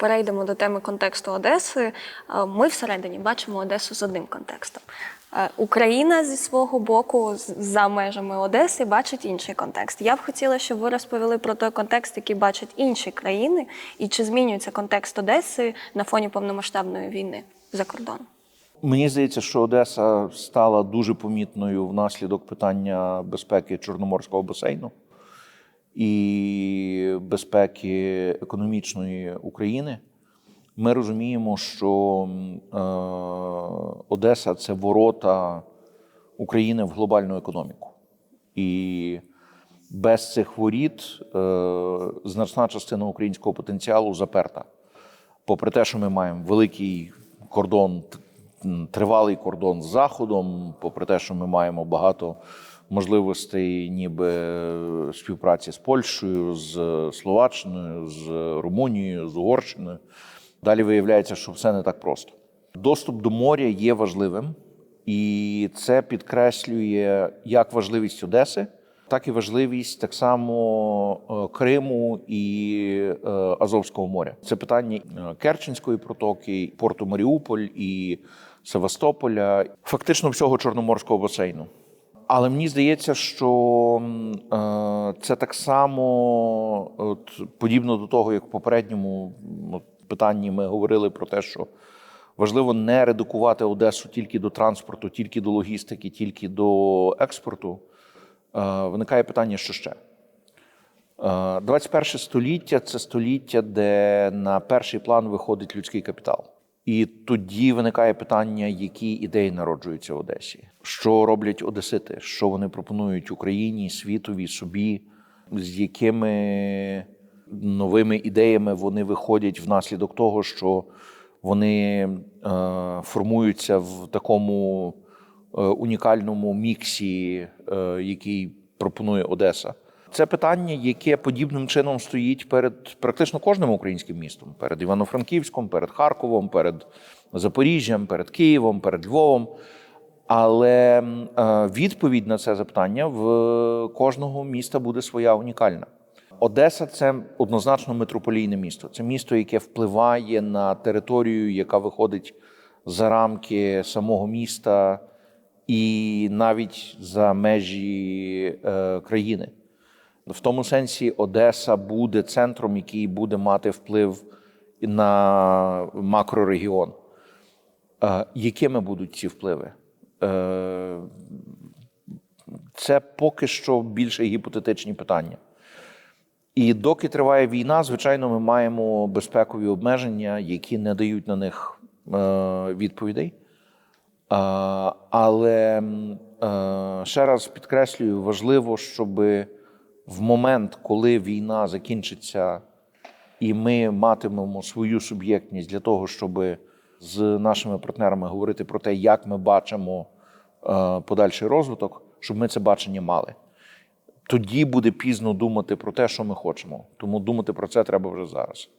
перейдемо до теми контексту Одеси. Е, Ми всередині бачимо Одесу з одним контекстом. Е, Україна зі свого боку, за межами Одеси, бачить інший контекст. Я б хотіла, щоб ви розповіли про той контекст, який бачать інші країни, і чи змінюється контекст Одеси на фоні повномасштабної війни за кордоном. Мені здається, що Одеса стала дуже помітною внаслідок питання безпеки Чорноморського басейну і безпеки економічної України. Ми розуміємо, що е, Одеса це ворота України в глобальну економіку. І без цих воріт е, значна частина українського потенціалу заперта. Попри те, що ми маємо великий кордон, тривалий кордон з Заходом, попри те, що ми маємо багато можливостей, ніби е, співпраці з Польщею, з Словаччиною, з Румунією, з Угорщиною. Далі виявляється, що все не так просто. Доступ до моря є важливим, і це підкреслює як важливість Одеси, так і важливість так само е, Криму і е, Азовського моря. Це питання е, Керченської протоки, порту Маріуполь і Севастополя, фактично всього Чорноморського басейну. Але мені здається, що це так само от, подібно до того, як в попередньому питанні ми говорили про те, що важливо не редукувати Одесу тільки до транспорту, тільки до логістики, тільки до експорту. Е, Виникає питання, що ще? Е, 21 століття це століття, де на перший план виходить людський капітал. І тоді виникає питання, які ідеї народжуються в Одесі, що роблять Одесити, що вони пропонують Україні, світові, собі, з якими новими ідеями вони виходять внаслідок того, що вони е, формуються в такому е, унікальному міксі, е, який пропонує Одеса. Це питання, яке подібним чином стоїть перед практично кожним українським містом: перед Івано-Франківськом, перед Харковом, перед Запоріжжям, перед Києвом, перед Львовом. Але е, відповідь на це запитання в кожного міста буде своя унікальна. Одеса це однозначно метрополійне місто. Це місто, яке впливає на територію, яка виходить за рамки самого міста і навіть за межі е, країни. В тому сенсі Одеса буде центром, який буде мати вплив на макрорегіон. Е, Якими будуть ці впливи? Е, Це поки що більше гіпотетичні питання. І доки триває війна, звичайно, ми маємо безпекові обмеження, які не дають на них е, відповідей. Але е, ще раз підкреслюю, важливо, щоб в момент, коли війна закінчиться, і ми матимемо свою суб'єктність для того, щоб з нашими партнерами говорити про те, як ми бачимо е, подальший розвиток, щоб ми це бачення мали. Тоді буде пізно думати про те, що ми хочемо. Тому думати про це треба вже зараз.